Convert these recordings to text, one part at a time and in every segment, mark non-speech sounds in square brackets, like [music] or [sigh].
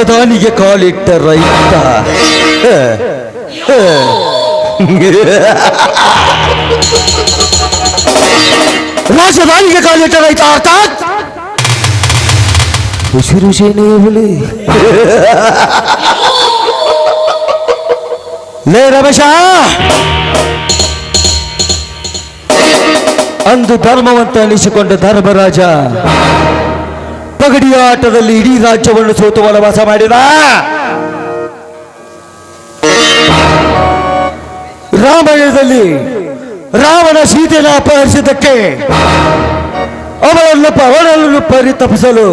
ರಾಜಧಾನಿಗೆ ಕಾಲಿಟ್ಟ ರೈತ. ಹ, ಹ. ರಾಜಧಾನಿಗೆ ಕಾಲಿಟ್ಟ ರೈತ ಅರ್ಥಾತ್? ಉಸಿರು ಸೇನೆಯ ಹುಲಿ ಲೇ ರಮೇಶ! ಅಂದು ಧರ್ಮವಂತ ಅನಿಸಿಕೊಂಡ ಧರ್ಮರಾಜ. ಪಗಡಿಯ ಆಟದಲ್ಲಿ ಇಡೀ ರಾಜ್ಯವನ್ನು ಸೋತು ವನವಾಸ ಮಾಡಿದ ರಾಮಾಯಣದಲ್ಲಿ ರಾವಣ ಸೀತೆಯನ್ನು ಅಪಹರಿಸಿದ್ದಕ್ಕೆ ಅವಳನ್ನು ಅವಳನ್ನು ಪರಿತಪಿಸಲು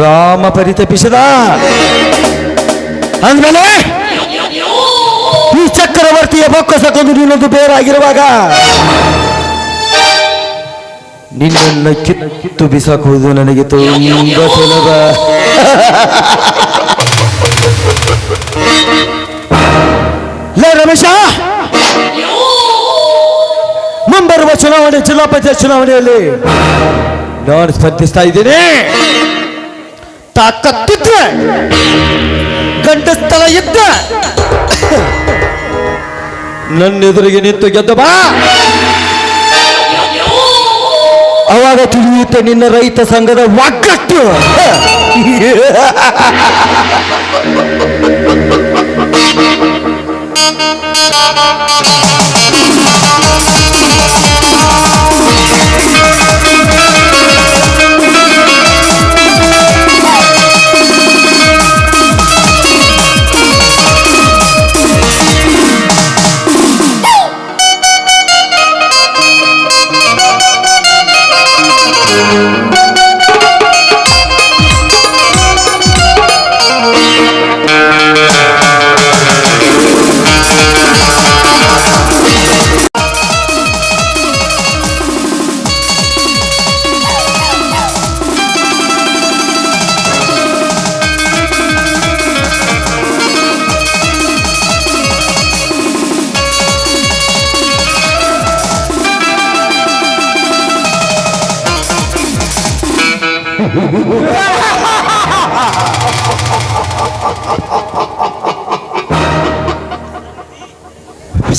ರಾಮ ಪರಿತಪಿಸಿದ. ಅಂದ್ಮೇಲೆ ಈ ಚಕ್ರವರ್ತಿಯ ಬೊಕ್ಕಸಕ್ಕೊಂದು ನಿನ್ನೊಂದು ಬೇರಾಗಿರುವಾಗ ನಿನ್ನನ್ನು ಕಿತ್ತು ಬಿಸಾಕುವುದು ನನಗೆ ತುಂಬ ಸುಲಭ. ರಮೇಶ! ಮುಂಬರುವ ಚುನಾವಣೆ, ಜಿಲ್ಲಾ ಪಂಚಾಯತ್ ಚುನಾವಣೆಯಲ್ಲಿ ನಾನು ಸ್ಪರ್ಧಿಸ್ತಾ ಇದ್ದೀನಿ. ತಾಕತ್ತಿದ್ರೆ, ಗಂಡಸ್ಥಳ ಇದ್ದ ನನ್ನ ಎದುರಿಗೆ ನಿಂತು ಗೆದ್ದ ಬಾ. ಅವಾಗ ತಿಳಿಯುತ್ತೆ ನಿನ್ನ ರೈತ ಸಂಘದ ಒಗ್ಗಟ್ಟು. [laughs]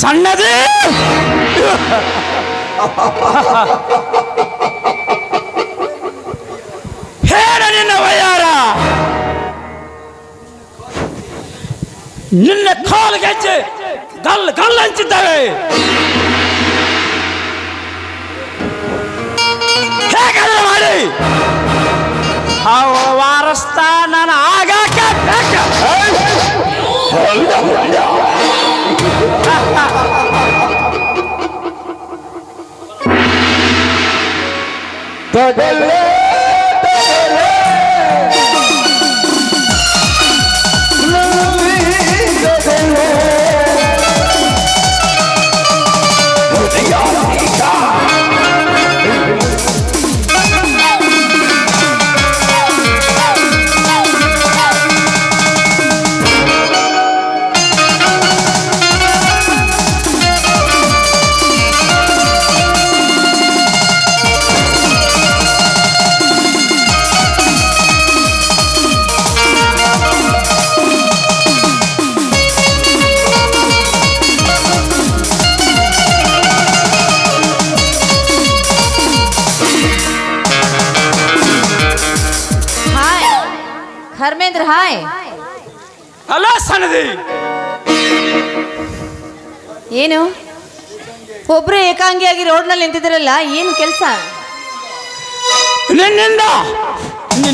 ಸಣ್ಣದೇ? ಹೇಳ ನಿನ್ನ ವಯ್ಯಾರ ನಿನ್ನ ಕಾಲು ಗೆಜ್ಜೆ ಗಲ್ ಗಲ್ ಹಂಚಿದ್ದಾವೆ. ಹೇಗಾದ್ರೆ ಮಾಡಿ. ಅವ ವಾರಸ್ತ ನಾನು ಆಗಾಕ ಬೇಕ ಏನು? ಒಬ್ರು ಏಕಾಂಗಿಯಾಗಿ ರೋಡ್ನಲ್ಲಿ ನಿಂತಿದ್ರಲ್ಲ ಏನು ಕೆಲಸ? ನಿನ್ನಿಂದ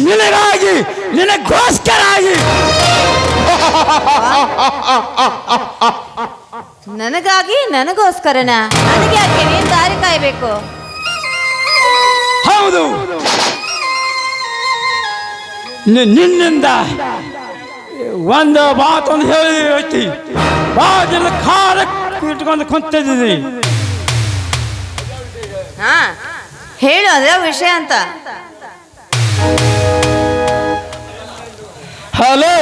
ನಿನಗಾಗಿ ನಿನಗೋಸ್ಕರ ಆಗಿ ನನಗಾಗಿ ನನಗೋಸ್ಕರನ? ನನಗೆ ಯಾಕೆ ನೀನ್ ದಾರಿ ಕಾಯ್ಬೇಕು? ಹೌದು. ನಿನ್ನಿಂದ ಒಂದು ಮಾತೊಂದು ಹೇಳಿ ಐತಿ ಬಾಗಿಲು ಖಾರ ಇಟ್ಕೊಂಡು ಕುಂತಿದ್ದೀನಿ ಹಾ ಹೇಳು ಅದೇ ವಿಷಯ ಅಂತ. ಹಲೋ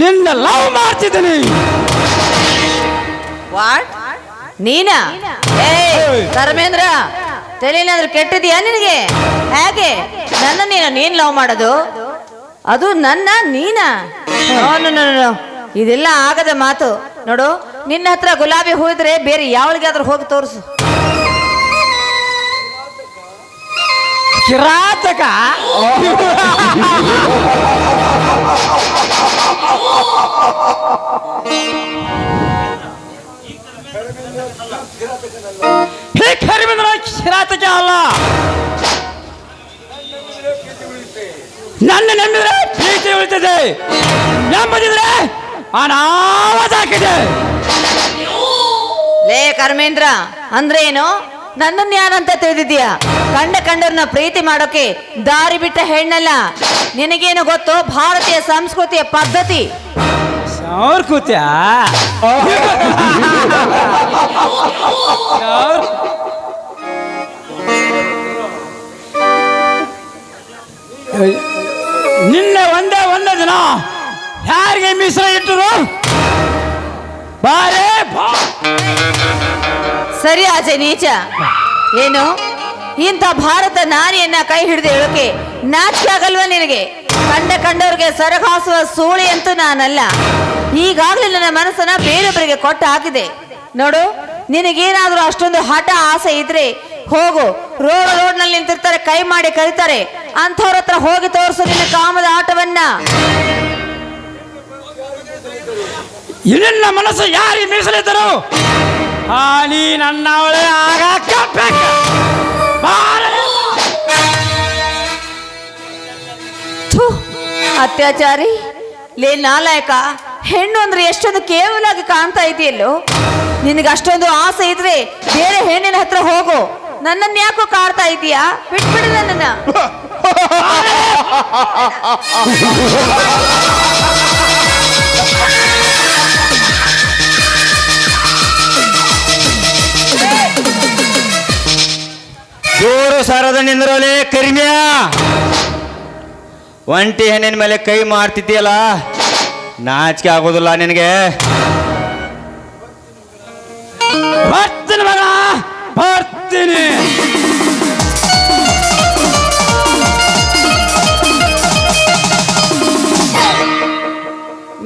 ನಿನ್ನ ಲವ್ ಮಾಡ್ತಿದ್ದೀನಿ. ವಾಟ್ ನೀನಾ? ಏಯ್ ಧರ್ಮೇಂದ್ರ ತಲೆನಾದ್ರೂ ಕೆಟ್ಟಿದ್ಯಾ ನಿನಗೆ? ಹೇಗೆ? ನನ್ನ ನೀನು ನೀನ್ ಲವ್ ಮಾಡೋದು? ಅದು ನನ್ನ ನೀನಾ. ಇದೆಲ್ಲ ಆಗದ ಮಾತು. ನೋಡು ನಿನ್ನ ಹತ್ರ ಗುಲಾಬಿ ಹೂ ಬೇರೆ ಯಾವಳಿಗಾದ್ರೂ ಹೋಗಿ ತೋರಿಸು. ಕಿರಾತಕ? ಕಿರಾತಕ ಅಲ್ಲ. ನನ್ನ ನಂಬಿದ್ರೆ ಪ್ರೀತಿ ಉಳಿತದೆ. ನಂಬದಿದ್ರೆ ಅನಾವತ ಹಾಕಿದೆ. ಲೇ ಕರ್ಮೇಂದ್ರ ಅಂದ್ರೆ ಏನು ನನ್ನನ್ನು ಯಾರಂತ ತಿಳಿದಿದ್ಯಾ ಕಂಡ ಕಂಡರನ್ನ ಪ್ರೀತಿ ಮಾಡೋಕೆ ದಾರಿ ಬಿಟ್ಟ ಹೆಣ್ಣಲ್ಲ. ನಿನಗೇನು ಗೊತ್ತು? ಭಾರತೀಯ ಸಂಸ್ಕೃತಿಯ ಪದ್ಧತಿ. ಅವ್ರ ಕೂತ್ಯಾ? ನಿನ್ನೆ ಒಂದೇ ಒಂದೇ ದಿನ ಯಾರಿಗೆ ಮಿಶ್ರ ಇಟ್ಟರು ಬಾ. ಸರಿ ಆಚೆ ನೀಚ. ಏನು? ಇಂಥ ಭಾರತ ನಾರಿಯನ್ನ ಕೈ ಹಿಡಿದು ಹೇಳೋಕೆ ನಾಚಿಕೆ ಆಗಲ್ವಾ ನಿನಗೆ? ಕಂಡ ಕಂಡವ್ರಿಗೆ ಸರಗಾಸುವ ಸೋಳಿ ಅಂತೂ ನಾನಲ್ಲ. ಈಗಾಗಲೇ ನನ್ನ ಮನಸ್ಸನ್ನ ಬೇರೊಬ್ಬರಿಗೆ ಕೊಟ್ಟು ಹಾಕಿದೆ ನೋಡು, ನಿನಗೇನಾದ್ರೂ ಅಷ್ಟೊಂದು ಹಠ ಆಸೆ ಇದ್ರೆ ಹೋಗು. ರೋಡ್ ರೋಡ್ನಲ್ಲಿ ನಿಂತಿರ್ತಾರೆ, ಕೈ ಮಾಡಿ ಕರೀತಾರೆ. ಅಂಥವ್ರ ಹತ್ರ ಹೋಗಿ ತೋರಿಸು ನಿನ್ನ ಕಾಮದ ಆಟವನ್ನ. ನಿನ್ನ ಮನಸ್ಸು ಯಾರಿಗೆ ಮೀಸಲಿದ್ದರು? ಆ ನೀ ನನ್ನ ಅವಳೆ ಆಗ. ಅತ್ಯಾಚಾರಿ. ಲೇ ನಾಲಾಯಕ ಹೆಣ್ಣು ಅಂದ್ರೆ ಎಷ್ಟೊಂದು ಕೇವಲಾಗಿ ಕಾಣ್ತಾ ಇದೆಯಲ್ಲೋ? ನಿನಗೆ ಅಷ್ಟೊಂದು ಆಸೆ ಇದ್ರೆ ಬೇರೆ ಹೆಣ್ಣಿನ ಹತ್ರ ಹೋಗು. ನನ್ನನ್ನು ಯಾಕೋ ಕಾಡ್ತಾ ಇದೀಯಾ? ಬಿಟ್ಬಿಡು ನನ್ನನ್ನ. [laughs] ಜೋರು ಸರದ ನಿಂದ್ರಲೆ ಕರಿಮ್ಯಾ. ಒಂಟಿ ಹೆಣ್ಣಿನ ಮೇಲೆ ಕೈ ಮಾಡ್ತಿದ್ದೀಯಲ್ಲ ನಾಚಿಕೆ ಆಗೋದಿಲ್ಲ ನಿನಗೆ. ಬರ್ತೀನಿ ಮಗ ಬರ್ತೀನಿ.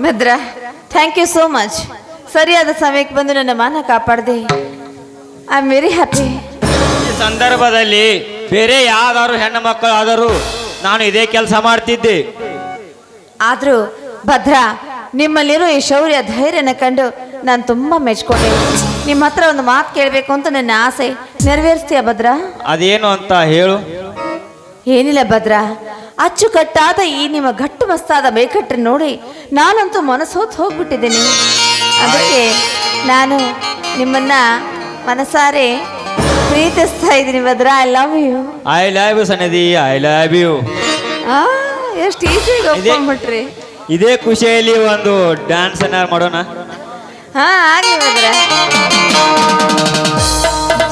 Bhadra thank you so much ಸರಿಯಾದ ಸಮಯಕ್ಕೆ ಬಂದು ನನ್ನ ಮಾನ ಕಾಪಾಡಿದೆ. ಐ ಆಮ್ ವೆರಿ ಹ್ಯಾಪಿ ಸಂದರ್ಭದಲ್ಲಿ ಬೇರೆ ಯಾವ್ದಾದ್ರು ಹೆಣ್ಣು ಮಕ್ಕಳು ಆದರೂ ನಾನು ಇದೇ ಕೆಲಸ ಮಾಡ್ತಿದ್ದೆ. ಆದರೂ ಭದ್ರ ನಿಮ್ಮಲ್ಲಿರೋ ಈ ಶೌರ್ಯ ಧೈರ್ಯನ ಕಂಡು ನಾನು ತುಂಬಾ ಮೆಚ್ಕೊಂಡೆ. ನಿಮ್ಮ ಹತ್ರ ಒಂದು ಮಾತು ಕೇಳಬೇಕು ಅಂತ ನನ್ನ ಆಸೆ. ನೆರವೇರಿಸ್ತೀಯ ಭದ್ರ? ಅದೇನು ಅಂತ ಹೇಳು. ಏನಿಲ್ಲ ಭದ್ರ ಅಚ್ಚುಕಟ್ಟಾದ ಈ ನಿಮ್ಮ ಗಟ್ಟು ಮಸ್ತಾದ ಬೇಕಟ್ಟೆ ನೋಡಿ ನಾನಂತೂ ಮನಸ್ಸು ಹೊತ್ತು ಹೋಗ್ಬಿಟ್ಟಿದ್ದೀನಿ. ಅದಕ್ಕೆ ನಾನು ನಿಮ್ಮನ್ನ ಮನಸಾರೆ ಪ್ರೀತಿಸ್ತಾ ಇದ್ದೀನಿ Bhadra I love you I love you Sannidhi I love you ಆ ಎಷ್ಟು ಈಸಿಯಾಗಿ ಒಪ್ಕೊಂಡ್ಬಿಟ್ರಿ. ಇದೇ ಖುಷಿಯಲ್ಲಿ ಒಂದು ಡ್ಯಾನ್ಸ್ ಅನ್ನ ಮಾಡೋಣ. ಹಾ ಆಗ್ಲಿ ಭದ್ರ.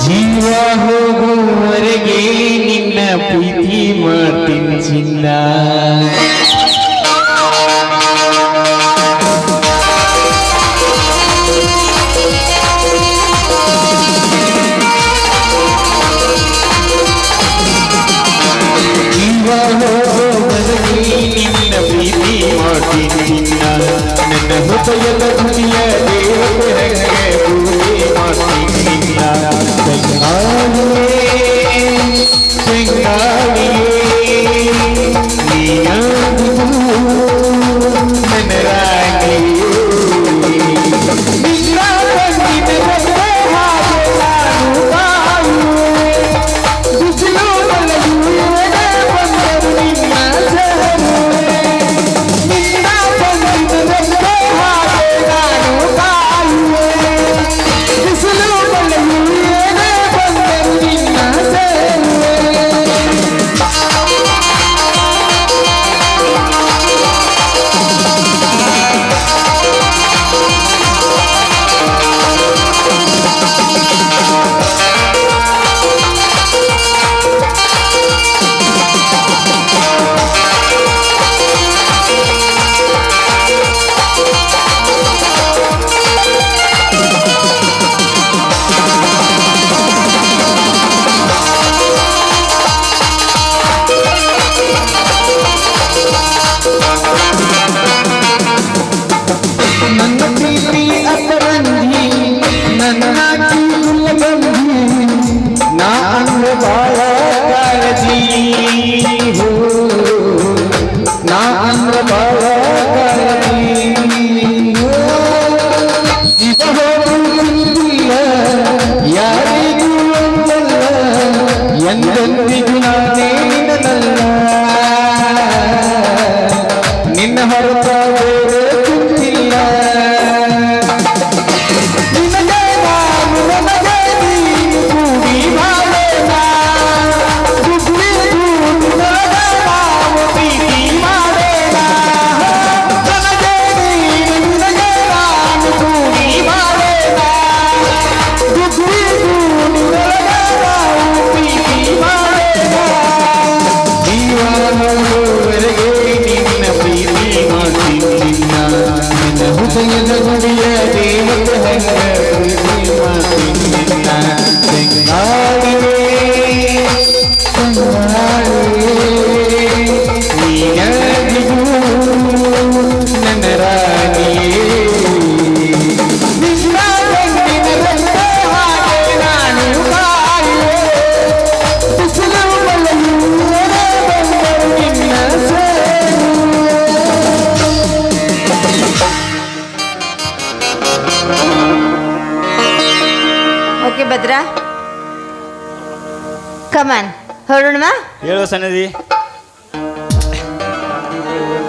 ಜೀವ ಹೋಗುವವರೆಗೆ ನಿನ್ನ ಪ್ರೀತಿ ಮಾಡ್ತೀನಿ ಚಿನ್ನ. हृदय दुनिया देवते हैं पूरी मासी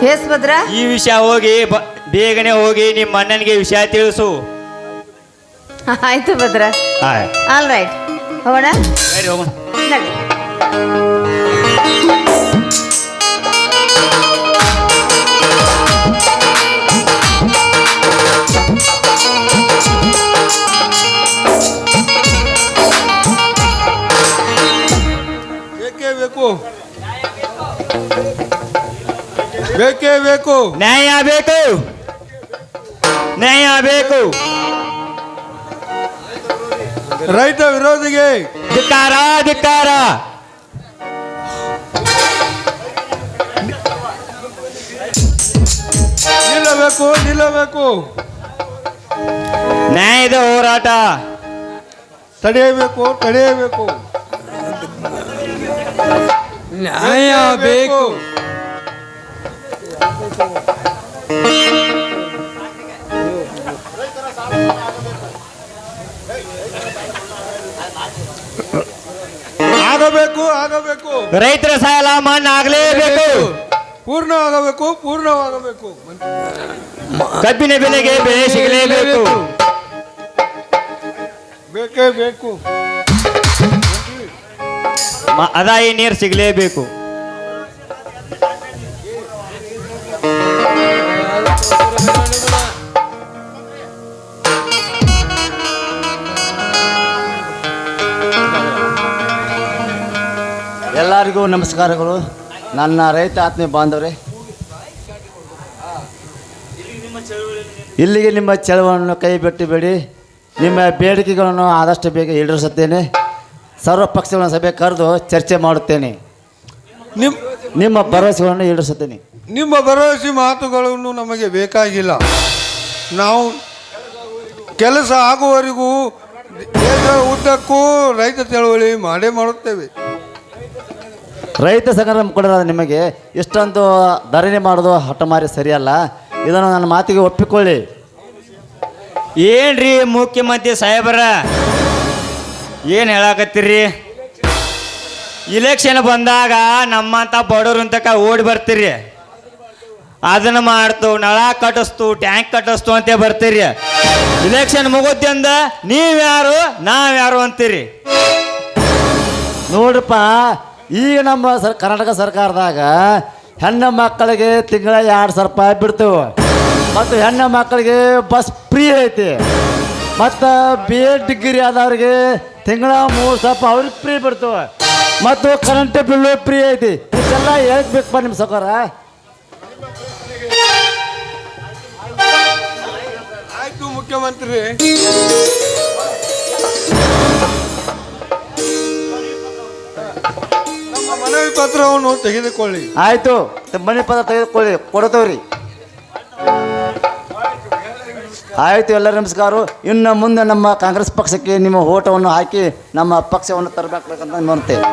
ಎಸ್ ಭದ್ರಾ. ಈ ವಿಷಯ ಹೋಗಿ ಬ- ಬೇಗನೆ ಹೋಗಿ ನಿಮ್ಮ ಅಣ್ಣನಿಗೆ ವಿಷಯ ತಿಳಿಸು. ಆಯ್ತು ಭದ್ರ. ಆಯ್. ಆಲ್ ರೈಟ್ ಹೋಗೋಣ? ಸರಿ ಹೋಗೋಣ. ನಡಿ. ಬೇಕೇ ಬೇಕು ನ್ಯಾಯ ಬೇಕು ನ್ಯಾಯ ಬೇಕು ರೈತ ವಿರೋಧಿಗೆ ಧಿಕ್ಕಾರ ಧಿಕ್ಕಾರ ನಿಲ್ಲಬೇಕು ನಿಲ್ಲಬೇಕು ನ್ಯಾಯದ ಹೋರಾಟ ತಡೆಯಬೇಕು ತಡೆಯಬೇಕು ನ್ಯಾಯ ಬೇಕು ಆಗಬೇಕು ಆಗಬೇಕು. ರೈತರ ಸಾಲ ಮಣ್ಣು ಆಗಲೇಬೇಕು. ಪೂರ್ಣ ಆಗಬೇಕು ಪೂರ್ಣವಾಗಬೇಕು. ಕಬ್ಬಿನ ಬೆಲೆಗೆ ಬೆಲೆ ಸಿಗಲೇಬೇಕು. ಬೇಕೇ ಬೇಕು. ಅದಾಯಿ ನೀರು ಸಿಗಲೇಬೇಕು. ಎಲ್ಲರಿಗೂ ನಮಸ್ಕಾರಗಳು. ನನ್ನ ರೈತ ಆತ್ಮೀಯ ಬಾಂಧವರೇ. ಇಲ್ಲಿಗೆ ನಿಮ್ಮ ಚಳವಳಿಯನ್ನು ಕೈ ಬಿಟ್ಟುಬೇಡಿ ನಿಮ್ಮ ಬೇಡಿಕೆಗಳನ್ನು ಆದಷ್ಟು ಬೇಗ ಈಡೇರಿಸುತ್ತೇನೆ. ಸರ್ವ ಪಕ್ಷಗಳ ಸಭೆ ಕರೆದು ಚರ್ಚೆ ಮಾಡುತ್ತೇನೆ. ನಿಮ್ ನಿಮ್ಮ ಭರವಸೆಗಳನ್ನು ಈಡೇರಿಸುತ್ತೇನೆ. ನಿಮ್ಮ ಭರವಸೆ ಮಾತುಗಳನ್ನು ನಮಗೆ ಬೇಕಾಗಿಲ್ಲ. ನಾವು ಕೆಲಸ ಆಗುವವರೆಗೂ ದೇಶ ಉದ್ದಕ್ಕೂ ರೈತ ಚಳವಳಿ ಮಾಡೇ ಮಾಡುತ್ತೇವೆ. ರೈತ ಸಂಘದ ಮುಖಂಡರಾದ ನಿಮಗೆ ಇಷ್ಟೊಂದು ಧರಣಿ ಮಾಡೋದು ಹಠಮಾರಿ ಸರಿಯಲ್ಲ. ಇದನ್ನು ನನ್ನ ಮಾತಿಗೆ ಒಪ್ಪಿಕೊಳ್ಳಿ. ಏನ್ರಿ ಮುಖ್ಯಮಂತ್ರಿ ಸಾಹೇಬರ? ಏನು ಹೇಳಾಕತ್ತೀರಿ? ಇಲೆಕ್ಷನ್ ಬಂದಾಗ ನಮ್ಮಂತ ಬಡವರು ಅಂತಕ ಓಡಿ ಬರ್ತೀರಿ. ಅದನ್ನ ಮಾಡ್ತು, ನಳ ಕಟ್ಟಿಸ್ತು ಟ್ಯಾಂಕ್ ಕಟ್ಟಿಸ್ತು ಅಂತ ಬರ್ತೀರಿ. ಇಲೆಕ್ಷನ್ ಅಂದ ನೀವ್ಯಾರು, ನಾವ್ಯಾರು ಅಂತೀರಿ? ನೋಡ್ರಪ್ಪ, ಈಗ ನಮ್ಮ ಕರ್ನಾಟಕ ಸರ್ಕಾರದಾಗ ಹೆಣ್ಣು ಮಕ್ಕಳಿಗೆ ತಿಂಗಳ ಎರಡು ಸಾವಿರ ರೂಪಾಯಿ ಬಿಡ್ತೇವೆ. ಮತ್ತು ಹೆಣ್ಣು ಮಕ್ಕಳಿಗೆ ಬಸ್ ಫ್ರೀ ಐತಿ. ಮತ್ತು ಬಿ ಎಡ್ ಡಿಗ್ರಿ ಆದವ್ರಿಗೆ ತಿಂಗಳ ಮೂರು ಸಾವಿರ ರೂಪಾಯಿ ಅವ್ರಿಗೆ ಫ್ರೀ ಬಿಡ್ತೇವೆ. ಮತ್ತು ಕರೆಂಟ್ ಬಿಲ್ಲು ಫ್ರೀ ಐತಿ. ಇಷ್ಟೆಲ್ಲ ಹೇಗೆ ಬೇಕಪ್ಪ ನಿಮ್ಮ ಸೌಕರ ಮುಖ್ಯಮಂತ್ರಿ. ಮನವಿ ಪತ್ರವನ್ನು ತೆಗೆದುಕೊಳ್ಳಿ. ಆಯ್ತು. ಮನೆ ಪತ್ರ ತೆಗೆದುಕೊಳ್ಳಿ. ಕೊಡ್ತೇವ್ರಿ. ಆಯಿತು ಎಲ್ಲರೂ ನಮಸ್ಕಾರ. ಇನ್ನು ಮುಂದೆ ನಮ್ಮ ಕಾಂಗ್ರೆಸ್ ಪಕ್ಷಕ್ಕೆ ನಿಮ್ಮ ಓಟವನ್ನು ಹಾಕಿ ನಮ್ಮ ಪಕ್ಷವನ್ನು ತರಬೇಕಂತ ನೋಡ್ತೇವೆ